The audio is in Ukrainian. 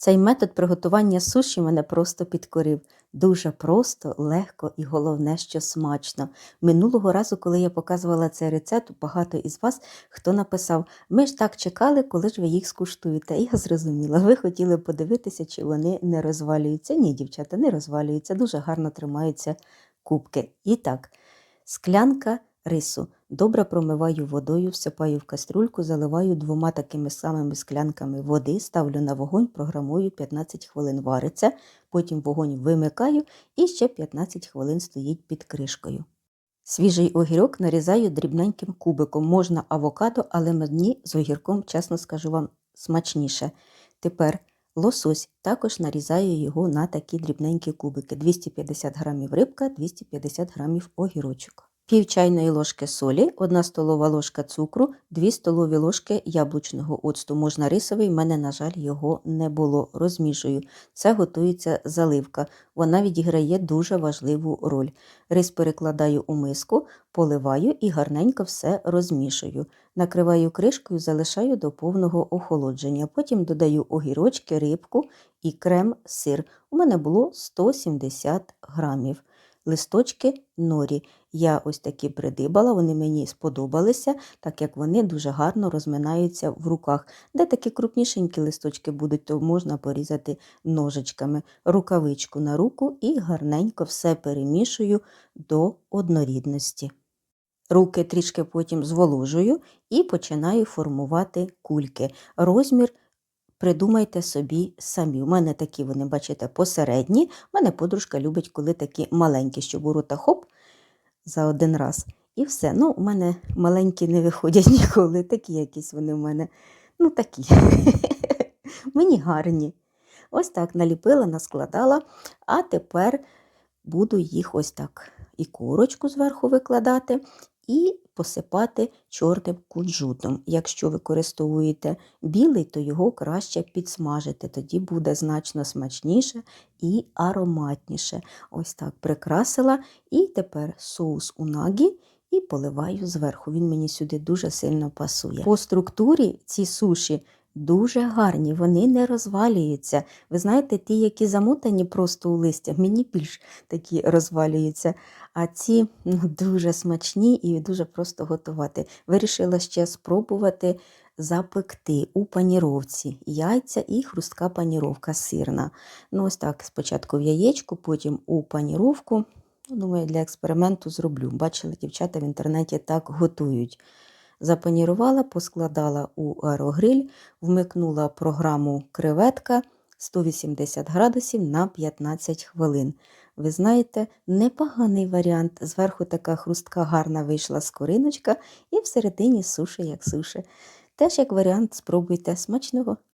Цей метод приготування суші мене просто підкорив. Дуже просто, легко і головне, що смачно. Минулого разу, коли я показувала цей рецепт, багато із вас хто написав: ми ж так чекали, коли ж ви їх скуштуєте. І я зрозуміла, ви хотіли подивитися, чи вони не розвалюються. Ні, дівчата, не розвалюються, дуже гарно тримаються кубки. І так, склянка рису. Добре промиваю водою, всипаю в кастрюльку, заливаю двома такими самими склянками води, ставлю на вогонь, програмую 15 хвилин вариться, потім вогонь вимикаю і ще 15 хвилин стоїть під кришкою. Свіжий огірок нарізаю дрібненьким кубиком. Можна авокадо, але мені з огірком, чесно скажу вам, смачніше. Тепер лосось також нарізаю його на такі дрібненькі кубики. 250 грамів рибка, 250 грамів огірочок. Пів чайної ложки солі, 1 столова ложка цукру, 2 столові ложки яблучного оцту. Можна рисовий, в мене, на жаль, його не було. Розмішую. Це готується заливка. Вона відіграє дуже важливу роль. Рис перекладаю у миску, поливаю і гарненько все розмішую. Накриваю кришкою, залишаю до повного охолодження. Потім додаю огірочки, рибку і крем-сир. У мене було 170 грамів. Листочки норі. Я ось такі придибала, вони мені сподобалися, так як вони дуже гарно розминаються в руках. Де такі крупнішенькі листочки будуть, то можна порізати ножичками. Рукавичку на руку і гарненько все перемішую до однорідності. Руки трішки потім зволожую і починаю формувати кульки. Розмір придумайте собі самі. У мене такі, вони, бачите, посередні. У мене подружка любить, коли такі маленькі, щоб у рота хоп за один раз. І все. Ну, у мене маленькі не виходять ніколи. Такі якісь вони в мене. Ну, такі. Мені гарні. Ось так наліпила, наскладала, а тепер буду їх ось так і корочку зверху викладати, і посипати чорним кунжутом. Якщо використовуєте білий, то його краще підсмажити, тоді буде значно смачніше і ароматніше. Ось так прикрасила. І тепер соус унагі і поливаю зверху. Він мені сюди дуже сильно пасує. По структурі ці суші. Дуже гарні, вони не розвалюються. Ви знаєте, ті, які замотані просто у листя, мені більш такі розвалюються. А ці ну, дуже смачні і дуже просто готувати. Вирішила ще спробувати запекти у паніровці яйця і хрустка паніровка сирна. Ну, ось так, спочатку в яєчку, потім у паніровку. Ну, Думаю, для експерименту зроблю. Бачили, дівчата в інтернеті так готують. Запанірувала, поскладала у аерогриль, вмикнула програму креветка 180 градусів на 15 хвилин. Ви знаєте, непоганий варіант. Зверху така хрустка гарна вийшла скориночка і всередині суші, як суші. Теж як варіант, спробуйте смачного.